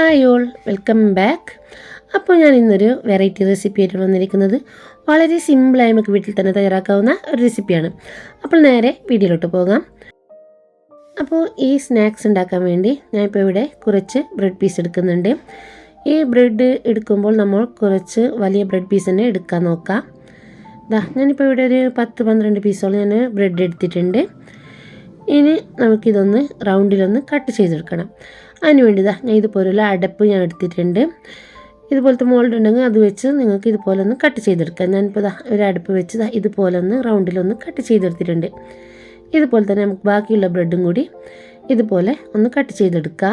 Hi all welcome back അപ്പോൾ ഞാൻ ഇന്നൊരു വെറൈറ്റി റെസിപ്പി ആയിട്ട് വന്നിരിക്കുന്നത്. വളരെ സിമ്പിളായി നമുക്ക് വീട്ടിൽ തന്നെ തയ്യാറാക്കാവുന്ന ഒരു റെസിപ്പിയാണ് അപ്പോൾ നേരെ വീഡിയോയിലോട്ട് പോകാം. അപ്പോൾ ഈ സ്നാക്സ് ഉണ്ടാക്കാൻ വേണ്ടി ഞാൻ ഇപ്പോൾ ഇവിടെ കുറച്ച് ബ്രെഡ് പീസ് എടുക്കുന്നുണ്ട്. ഈ ബ്രെഡ് എടുക്കുമ്പോൾ നമ്മൾ കുറച്ച് വലിയ ബ്രെഡ് പീസ് തന്നെ എടുക്കാൻ നോക്കാം. ഇതാ ഞാനിപ്പോൾ ഇവിടെ ഒരു പത്ത് പന്ത്രണ്ട് പീസോളം ഞാൻ ബ്രെഡ് എടുത്തിട്ടുണ്ട്. ഇനി നമുക്കിതൊന്ന് റൗണ്ടിലൊന്ന് കട്ട് ചെയ്തെടുക്കണം. അതിന് വേണ്ടി ഇതാ ഞാൻ ഇതുപോലുള്ള അടപ്പ് ഞാൻ എടുത്തിട്ടുണ്ട്. ഇതുപോലത്തെ മോൾഡ് ഉണ്ടെങ്കിൽ അത് വെച്ച് നിങ്ങൾക്ക് ഇതുപോലെ ഒന്ന് കട്ട് ചെയ്തെടുക്കാം. ഞാനിപ്പോൾ ഇതാ ഒരു അടപ്പ് വെച്ച് ഇതാ ഇതുപോലെ ഒന്ന് റൗണ്ടിലൊന്ന് കട്ട് ചെയ്തെടുത്തിട്ടുണ്ട്. ഇതുപോലെ തന്നെ നമുക്ക് ബാക്കിയുള്ള ബ്രെഡും കൂടി ഇതുപോലെ ഒന്ന് കട്ട് ചെയ്തെടുക്കുക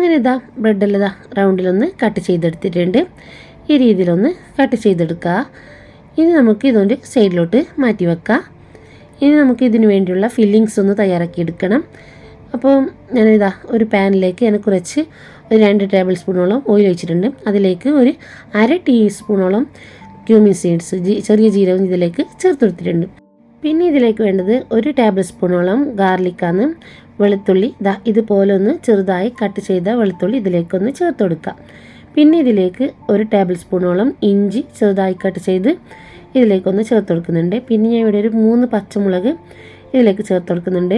അങ്ങനെ ഇതാ ബ്രെഡെല്ലാം ഇതാ റൗണ്ടിലൊന്ന് കട്ട് ചെയ്തെടുത്തിട്ടുണ്ട്. ഈ രീതിയിലൊന്ന് കട്ട് ചെയ്തെടുക്കുക. ഇനി നമുക്ക് ഇതുകൊണ്ട് സൈഡിലോട്ട് മാറ്റി വെക്കാം ഇനി നമുക്ക് ഇതിന് വേണ്ടിയുള്ള ഫില്ലിങ്സ് ഒന്ന് തയ്യാറാക്കി എടുക്കണം. അപ്പോൾ ഞാനിതാ ഒരു പാനിലേക്ക് ഞാൻ കുറച്ച് ഒരു രണ്ട് ടേബിൾ സ്പൂണോളം ഓയിൽ ഒഴിച്ചിട്ടുണ്ട്. അതിലേക്ക് ഒരു അര ടീസ്പൂണോളം ക്യൂമിൻ സീഡ്സ് ചെറിയ ജീരകം ഇതിലേക്ക് ചേർത്തെടുത്തിട്ടുണ്ട് പിന്നെ ഇതിലേക്ക് വേണ്ടത് ഒരു ടേബിൾ സ്പൂണോളം ഗാർലിക്കാണ് വെളുത്തുള്ളി ദാ ഇതുപോലെ ഒന്ന് ചെറുതായി കട്ട് ചെയ്ത വെളുത്തുള്ളി ഇതിലേക്കൊന്ന് ചേർത്ത് കൊടുക്കുക പിന്നെ ഇതിലേക്ക് ഒരു ടേബിൾ സ്പൂണോളം ഇഞ്ചി ചെറുതായി കട്ട് ചെയ്ത് ഇതിലേക്കൊന്ന് ചേർത്ത് കൊടുക്കുന്നുണ്ട്. പിന്നെ ഞാൻ ഇവിടെ ഒരു മൂന്ന് പച്ചമുളക് ഇതിലേക്ക് ചേർത്ത് കൊടുക്കുന്നുണ്ട്.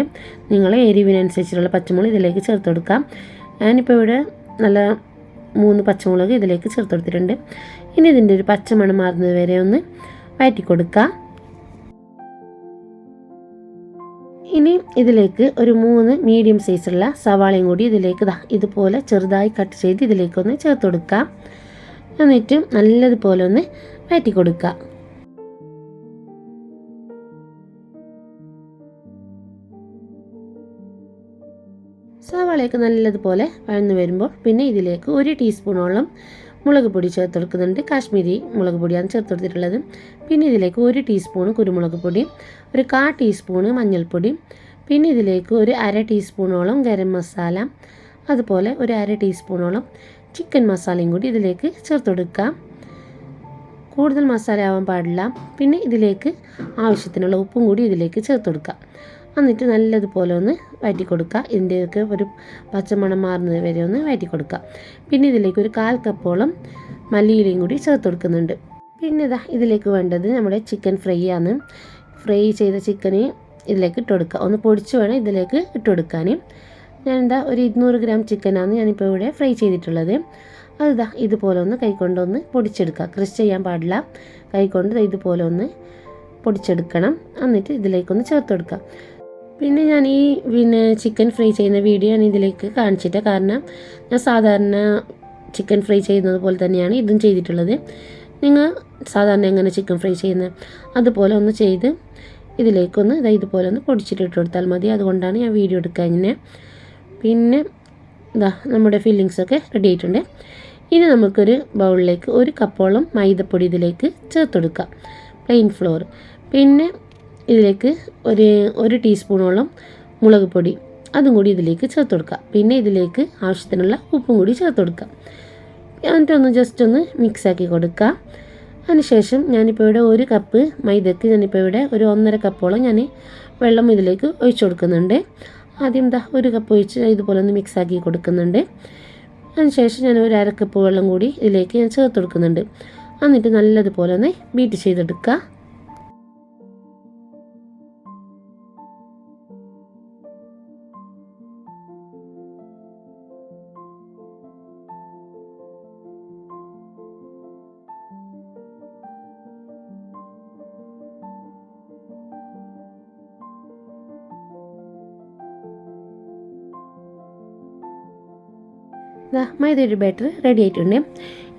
നിങ്ങളെ എരിവിനനുസരിച്ചുള്ള പച്ചമുളക് ഇതിലേക്ക് ചേർത്ത് കൊടുക്കാം. ഞാനിപ്പോൾ ഇവിടെ നല്ല മൂന്ന് പച്ചമുളക് ഇതിലേക്ക് ചേർത്ത് കൊടുത്തിട്ടുണ്ട്. ഇനി ഇതിന്റെ ഒരു പച്ചമണം മാറുന്നത് വരെ ഒന്ന് വഴറ്റി കൊടുക്കുക ഇനി ഇതിലേക്ക് ഒരു മൂന്ന് മീഡിയം സൈസുള്ള സവാളയും കൂടി ഇതിലേക്ക് ഇതാ ഇതുപോലെ ചെറുതായി കട്ട് ചെയ്ത് ഇതിലേക്കൊന്ന് ചേർത്ത് കൊടുക്കാം. എന്നിട്ട് നല്ലതുപോലെ ഒന്ന് വഴറ്റി കൊടുക്കുക സവാളയൊക്കെ നല്ലതുപോലെ വഴന്നു വരുമ്പോൾ പിന്നെ ഇതിലേക്ക് ഒരു ടീസ്പൂണോളം മുളക് പൊടി ചേർത്ത് കൊടുക്കുന്നുണ്ട് കാശ്മീരി മുളക് പൊടിയാണ് ചേർത്ത് കൊടുത്തിട്ടുള്ളത് പിന്നെ ഇതിലേക്ക് ഒരു ടീസ്പൂൺ കുരുമുളക് പൊടി ഒരു കാ ടീസ്പൂണ് മഞ്ഞൾപ്പൊടി പിന്നെ ഇതിലേക്ക് ഒരു അര ടീസ്പൂണോളം ഗരം മസാല അതുപോലെ ഒരു അര ടീസ്പൂണോളം ചിക്കൻ മസാലയും കൂടി ഇതിലേക്ക് ചേർത്ത് കൊടുക്കാം കൂടുതൽ മസാല ആവാൻ പാടില്ല. പിന്നെ ഇതിലേക്ക് ആവശ്യത്തിനുള്ള ഉപ്പും കൂടി ഇതിലേക്ക് ചേർത്ത് കൊടുക്കാം എന്നിട്ട് നല്ലതുപോലെ ഒന്ന് വഴറ്റി കൊടുക്കുക ഇതിന്റെയൊക്കെ ഒരു പച്ചമണം മാറുന്നത് വരെ ഒന്ന് വഴറ്റി കൊടുക്കുക പിന്നെ ഇതിലേക്ക് ഒരു കാൽ കപ്പോളം മല്ലിയിലയും കൂടി ചേർത്ത് കൊടുക്കുന്നുണ്ട്. പിന്നെ ഇതാ ഇതിലേക്ക് വേണ്ടത് നമ്മുടെ ചിക്കൻ ഫ്രൈ ആണ്. ഫ്രൈ ചെയ്ത ചിക്കന് ഇതിലേക്ക് ഇട്ട് കൊടുക്കുക. ഒന്ന് പൊടിച്ച് വേണം ഇതിലേക്ക് ഇട്ട് കൊടുക്കാൻ. ഞാൻ എന്താ ഒരു ഇരുന്നൂറ് ഗ്രാം ചിക്കനാണ് ഞാനിപ്പോൾ ഇവിടെ ഫ്രൈ ചെയ്തിട്ടുള്ളത്. അതിതാ ഇതുപോലെ ഒന്ന് കൈക്കൊണ്ടൊന്ന് പൊടിച്ചെടുക്കുക. ക്രഷ് ചെയ്യാൻ പാടില്ല. കൈകൊണ്ട് ഇതുപോലെ ഒന്ന് പൊടിച്ചെടുക്കണം. എന്നിട്ട് ഇതിലേക്കൊന്ന് ചേർത്ത് കൊടുക്കുക. പിന്നെ ഞാൻ ഈ പിന്നെ ചിക്കൻ ഫ്രൈ ചെയ്യുന്ന വീഡിയോ ആണ് ഇതിലേക്ക് കാണിച്ചിട്ട് കാരണം ഞാൻ സാധാരണ ചിക്കൻ ഫ്രൈ ചെയ്യുന്നത് പോലെ തന്നെയാണ് ഇതും ചെയ്തിട്ടുള്ളത്. നിങ്ങൾ സാധാരണ എങ്ങനെ ചിക്കൻ ഫ്രൈ ചെയ്യുന്നത് അതുപോലെ ഒന്ന് ചെയ്ത് ഇതിലേക്കൊന്ന് ഇതാ ഇതുപോലെ ഒന്ന് പൊടിച്ചിട്ട് ഇട്ട് കൊടുത്താൽ മതി. അതുകൊണ്ടാണ് ഞാൻ വീഡിയോ എടുക്കുക ഇങ്ങനെ പിന്നെ ഇതാ നമ്മുടെ ഫില്ലിങ്സൊക്കെ റെഡി ആയിട്ടുണ്ട്. ഇനി നമുക്കൊരു ബൗളിലേക്ക് ഒരു കപ്പോളം മൈദപ്പൊടി ഇതിലേക്ക് ചേർത്ത് കൊടുക്കാം പ്ലെയിൻ ഫ്ലോർ പിന്നെ ഇതിലേക്ക് ഒരു ഒരു ടീസ്പൂണോളം മുളക് പൊടി. അതും കൂടി ഇതിലേക്ക് ചേർത്ത് കൊടുക്കുക. പിന്നെ ഇതിലേക്ക് ആവശ്യത്തിനുള്ള ഉപ്പും കൂടി ചേർത്ത് കൊടുക്കുക. എന്നിട്ടൊന്ന് ജസ്റ്റ് ഒന്ന് മിക്സാക്കി കൊടുക്കുക. അതിനുശേഷം ഞാനിപ്പോൾ ഇവിടെ ഒരു കപ്പ് മൈദക്ക് ഞാനിപ്പോൾ ഇവിടെ ഒരു ഒന്നര കപ്പോളം ഞാൻ വെള്ളം ഇതിലേക്ക് ഒഴിച്ചു കൊടുക്കുന്നുണ്ട്. ആദ്യം ദാ ഒരു കപ്പ് ഒഴിച്ച് ഇതുപോലെ ഒന്ന് മിക്സാക്കി കൊടുക്കുന്നുണ്ട്. അതിനുശേഷം ഞാൻ ഒരു അരക്കപ്പ് വെള്ളം കൂടി ഇതിലേക്ക് ഞാൻ ചേർത്ത് കൊടുക്കുന്നുണ്ട്. എന്നിട്ട് നല്ലതുപോലെ ഒന്ന് ബീറ്റ് ചെയ്തെടുക്കുക. ഇതാ മൈദയുടെ ബാറ്റർ റെഡി ആയിട്ടുണ്ട്.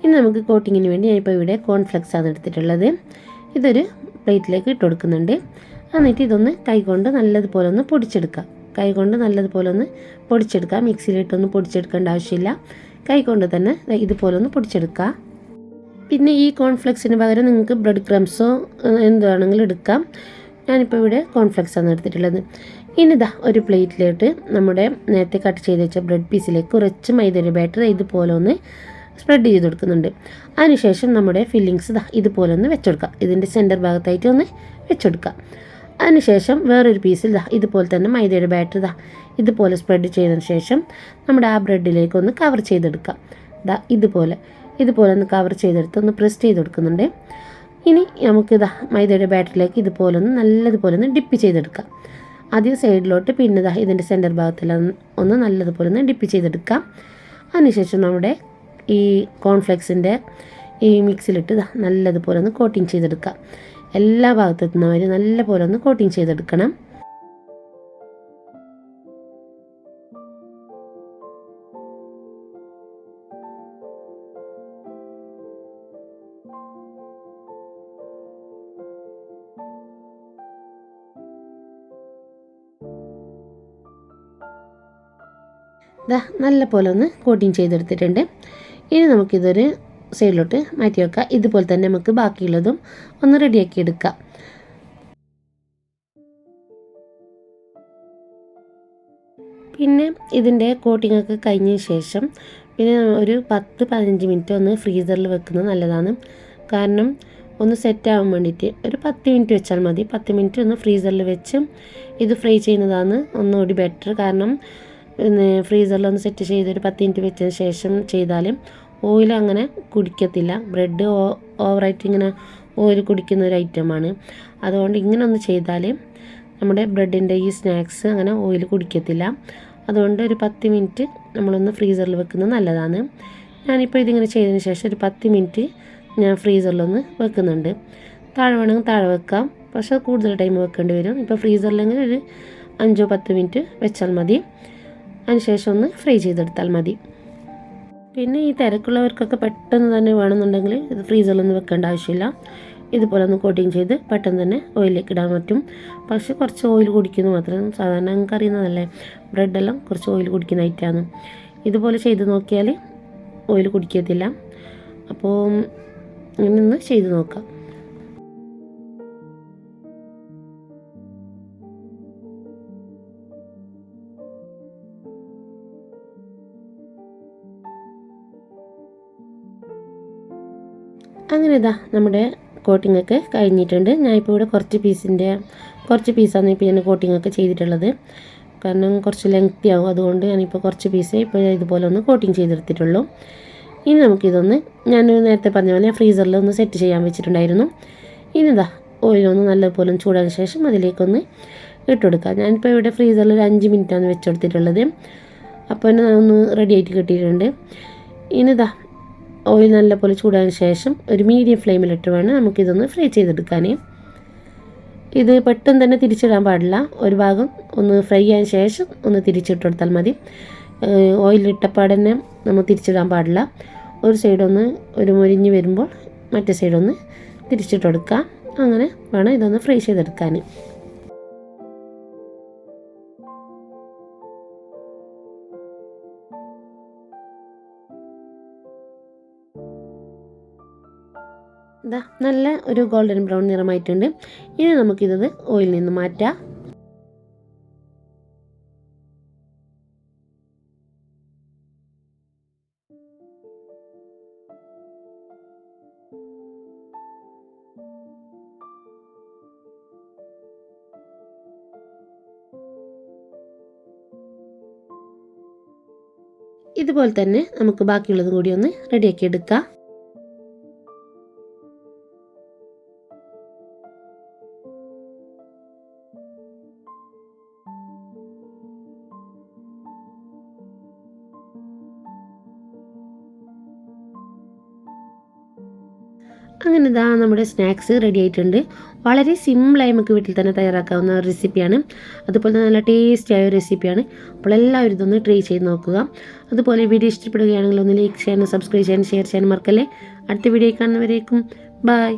ഇനി നമുക്ക് കോട്ടിങ്ങിന് വേണ്ടി ഞാനിപ്പോൾ ഇവിടെ കോൺഫ്ലെക്സ് ആണ് എടുത്തിട്ടുള്ളത്. ഇതൊരു പ്ലേറ്റിലേക്ക് ഇട്ട് കൊടുക്കുന്നുണ്ട്. എന്നിട്ട് ഇതൊന്ന് കൈകൊണ്ട് നല്ലതുപോലെ ഒന്ന് പൊടിച്ചെടുക്കാം കൈകൊണ്ട് നല്ലതുപോലെ ഒന്ന് പൊടിച്ചെടുക്കുക. മിക്സിയിലിട്ടൊന്നും പൊടിച്ചെടുക്കേണ്ട ആവശ്യമില്ല. കൈകൊണ്ട് തന്നെ ഇതുപോലെ ഒന്ന് പൊടിച്ചെടുക്കുക. പിന്നെ ഈ കോൺഫ്ലെക്സിന് പകരം നിങ്ങൾക്ക് ബ്രെഡ് ക്രംസോ എന്ത് എടുക്കാം. ഞാനിപ്പോൾ ഇവിടെ കോൺഫ്ലെക്സ് ആണ് എടുത്തിട്ടുള്ളത്. ഇനിതാ ഒരു പ്ലേറ്റിലോട്ട് നമ്മുടെ നേരത്തെ കട്ട് ചെയ്ത് വെച്ച ബ്രെഡ് പീസിലേക്ക് കുറച്ച് മൈദയുടെ ബാറ്റർ ഇതുപോലെ ഒന്ന് സ്പ്രെഡ് ചെയ്ത് കൊടുക്കുന്നുണ്ട്. അതിനുശേഷം നമ്മുടെ ഫില്ലിങ്സ് ഇതാ ഇതുപോലെ ഒന്ന് വെച്ചെടുക്കാം ഇതിന്റെ സെന്റർ ഭാഗത്തായിട്ട് ഒന്ന് വെച്ചെടുക്കാം അതിനുശേഷം വേറൊരു പീസിൽ ഇതാ ഇതുപോലെ തന്നെ മൈദയുടെ ബാറ്റർ ഇതാ ഇതുപോലെ സ്പ്രെഡ് ചെയ്തതിന് ശേഷം നമ്മുടെ ആ ബ്രെഡിലേക്ക് ഒന്ന് കവർ ചെയ്തെടുക്കാം ഇതാ ഇതുപോലെ. ഇതുപോലെ ഒന്ന് കവർ ചെയ്തെടുത്ത് ഒന്ന് പ്രസ് ചെയ്ത് കൊടുക്കുന്നുണ്ട്. ഇനി നമുക്കിതാ മൈദയുടെ ബാറ്ററിലേക്ക് ഇതുപോലെ ഒന്ന് നല്ലതുപോലെ ഒന്ന് ഡിപ്പ് ചെയ്തെടുക്കാം ആദ്യം സൈഡിലോട്ട് പിന്നെ ഇതാ ഇതിന്റെ സെന്റർ ഭാഗത്തെല്ലാം ഒന്ന് നല്ലതുപോലെ ഒന്ന് ഡിപ്പ് ചെയ്തെടുക്കാം. അതിനുശേഷം നമ്മുടെ ഈ കോൺഫ്ലെക്സിന്റെ ഈ മിക്സിലിട്ട് നല്ലതുപോലെ ഒന്ന് കോട്ടിങ് ചെയ്തെടുക്കാം. എല്ലാ ഭാഗത്തെത്തുന്നവർ നല്ലപോലെ ഒന്ന് കോട്ടിങ് ചെയ്തെടുക്കണം. ഇതാ നല്ല പോലെ ഒന്ന് കോട്ടിങ് ചെയ്തെടുത്തിട്ടുണ്ട്. ഇനി നമുക്കിതൊരു സൈഡിലോട്ട് മാറ്റി വെക്കാം. ഇതുപോലെ തന്നെ നമുക്ക് ബാക്കിയുള്ളതും ഒന്ന് റെഡിയാക്കി എടുക്കാം. പിന്നെ ഇതിന്റെ കോട്ടിംഗ് ഒക്കെ കഴിഞ്ഞ ശേഷം പിന്നെ ഒരു പത്ത് പതിനഞ്ച് മിനിറ്റ് ഒന്ന് ഫ്രീസറിൽ വെക്കുന്നത് നല്ലതാണ്. കാരണം ഒന്ന് സെറ്റ് ആവാൻ വേണ്ടിയിട്ട് ഒരു പത്ത് മിനിറ്റ് വെച്ചാൽ മതി. പത്ത് മിനിറ്റ് ഒന്ന് ഫ്രീസറിൽ വെച്ച് ഇത് ഫ്രൈ ചെയ്യുന്നതാണ് ഒന്നുകൂടി ബെറ്റർ കാരണം ഫ്രീസറിലൊന്ന് സെറ്റ് ചെയ്ത് ഒരു പത്ത് മിനിറ്റ് വെച്ചതിന് ശേഷം ചെയ്താലും ഓയിൽ അങ്ങനെ കുടിക്കത്തില്ല. ബ്രെഡ് ഓവറായിട്ട് ഇങ്ങനെ ഓയിൽ കുടിക്കുന്ന ഒരു ഐറ്റമാണ് അതുകൊണ്ട് ഇങ്ങനെ ഒന്ന് ചെയ്താൽ നമ്മുടെ ബ്രെഡിന്റെ ഈ സ്നാക്സ് അങ്ങനെ ഓയിൽ കുടിക്കത്തില്ല. അതുകൊണ്ട് ഒരു പത്ത് മിനിറ്റ് നമ്മളൊന്ന് ഫ്രീസറിൽ വെക്കുന്നത് നല്ലതാണ്. ഞാനിപ്പോൾ ഇതിങ്ങനെ ചെയ്തതിന് ശേഷം ഒരു പത്ത് മിനിറ്റ് ഞാൻ ഫ്രീസറിലൊന്ന് വെക്കുന്നുണ്ട്. താഴെ വേണമെങ്കിൽ താഴെ വെക്കാം. പക്ഷേ കൂടുതൽ ടൈം വെക്കേണ്ടി വരും. ഇപ്പോൾ ഫ്രീസറിലെങ്കിൽ ഒരു അഞ്ചോ പത്ത് മിനിറ്റ് വെച്ചാൽ മതി. അതിനുശേഷം ഒന്ന് ഫ്രൈ ചെയ്തെടുത്താൽ മതി. പിന്നെ ഈ തിരക്കുള്ളവർക്കൊക്കെ പെട്ടെന്ന് തന്നെ വേണമെന്നുണ്ടെങ്കിൽ ഇത് ഫ്രീസറിലൊന്നും വെക്കേണ്ട ആവശ്യമില്ല. ഇതുപോലെ ഒന്ന് കോട്ടിങ് ചെയ്ത് പെട്ടെന്ന് തന്നെ ഓയിലേക്ക് ഇടാൻ പറ്റും. പക്ഷേ കുറച്ച് ഓയിൽ കുടിക്കുന്നു മാത്രം സാധാരണ ഞങ്ങൾക്ക് അറിയുന്നതല്ലേ? ബ്രെഡെല്ലാം കുറച്ച് ഓയിൽ കുടിക്കുന്ന ഐറ്റമാണ് ഇതുപോലെ ചെയ്ത് നോക്കിയാൽ ഓയിൽ കുടിക്കത്തില്ല. അപ്പോൾ ഇങ്ങനെ ഒന്ന് ചെയ്ത് നോക്കാം. അങ്ങനെ ഇതാ നമ്മുടെ കോട്ടിംഗ് ഒക്കെ കഴിഞ്ഞിട്ടുണ്ട്. ഞാനിപ്പോൾ ഇവിടെ കുറച്ച് പീസിന്റെ കുറച്ച് പീസാണ് ഇപ്പോൾ ഞാൻ കോട്ടിംഗ് ഒക്കെ ചെയ്തിട്ടുള്ളത്. കാരണം കുറച്ച് ലെങ്ത്തി ആവും. അതുകൊണ്ട് ഞാനിപ്പോൾ കുറച്ച് പീസേ ഇപ്പോൾ ഇതുപോലെ ഒന്ന് കോട്ടിംഗ് ചെയ്തെടുത്തിട്ടുള്ളൂ. ഇനി നമുക്കിതൊന്ന് ഞാൻ നേരത്തെ പറഞ്ഞ പോലെ ഫ്രീസറിൽ ഒന്ന് സെറ്റ് ചെയ്യാൻ വെച്ചിട്ടുണ്ടായിരുന്നു. ഇനി ഇതാ ഓയിലൊന്ന് നല്ലപോലെ ചൂടാൻ ശേഷം അതിലേക്കൊന്ന് ഇട്ടുകൊടുക്കാം. ഞാനിപ്പോൾ ഇവിടെ ഫ്രീസറിൽ ഒരു അഞ്ച് മിനിറ്റാണ് വെച്ചെടുത്തിട്ടുള്ളത്. അപ്പോൾ തന്നെ ഒന്ന് റെഡി ആയിട്ട് കിട്ടിയിട്ടുണ്ട്. ഇനിതാ ഓയിൽ നല്ലപോലെ ചൂടാൻ ശേഷം ഒരു മീഡിയം ഫ്ലെയിമിലിട്ട് വേണം നമുക്കിതൊന്ന് ഫ്രൈ ചെയ്തെടുക്കാൻ ഇത് പെട്ടെന്ന് തന്നെ തിരിച്ചിടാൻ പാടില്ല. ഒരു ഭാഗം ഒന്ന് ഫ്രൈ ആയതിനു ശേഷം ഒന്ന് തിരിച്ചിട്ട് കൊടുത്താൽ മതി. ഓയിലിട്ടപ്പാട് തന്നെ നമ്മൾ തിരിച്ചിടാൻ പാടില്ല. ഒരു സൈഡൊന്ന് ഒരു മുരിഞ്ഞ് വരുമ്പോൾ മറ്റേ സൈഡൊന്ന് തിരിച്ചിട്ട് കൊടുക്കുക. അങ്ങനെ വേണം ഇതൊന്ന് ഫ്രൈ ചെയ്തെടുക്കാൻ ഇതാ നല്ല ഒരു ഗോൾഡൻ ബ്രൗൺ നിറമായിട്ടുണ്ട്. ഇനി നമുക്കിത് ഓയിൽ നിന്ന് മാറ്റാം. ഇതുപോലെ തന്നെ നമുക്ക് ബാക്കിയുള്ളതും കൂടി ഒന്ന് റെഡിയാക്കി എടുക്കാം. അങ്ങനെ ഇതാ നമ്മുടെ സ്നാക്സ് റെഡി ആയിട്ടുണ്ട്. വളരെ സിമ്പിളായി നമുക്ക് വീട്ടിൽ തന്നെ തയ്യാറാക്കാവുന്ന ഒരു റെസിപ്പിയാണ് അതുപോലെ തന്നെ നല്ല ടേസ്റ്റി ആയ ഒരു റെസിപ്പിയാണ് അപ്പോൾ എല്ലാവരും ഇതൊന്ന് ട്രൈ ചെയ്ത് നോക്കുക. അതുപോലെ വീഡിയോ ഇഷ്ടപ്പെടുകയാണെങ്കിൽ ഒന്ന് ലൈക്ക് ചെയ്യാനും സബ്സ്ക്രൈബ് ചെയ്യാനും ഷെയർ ചെയ്യാനും മറക്കല്ലേ. അടുത്ത വീഡിയോ കാണുന്നവരേക്കും ബായ്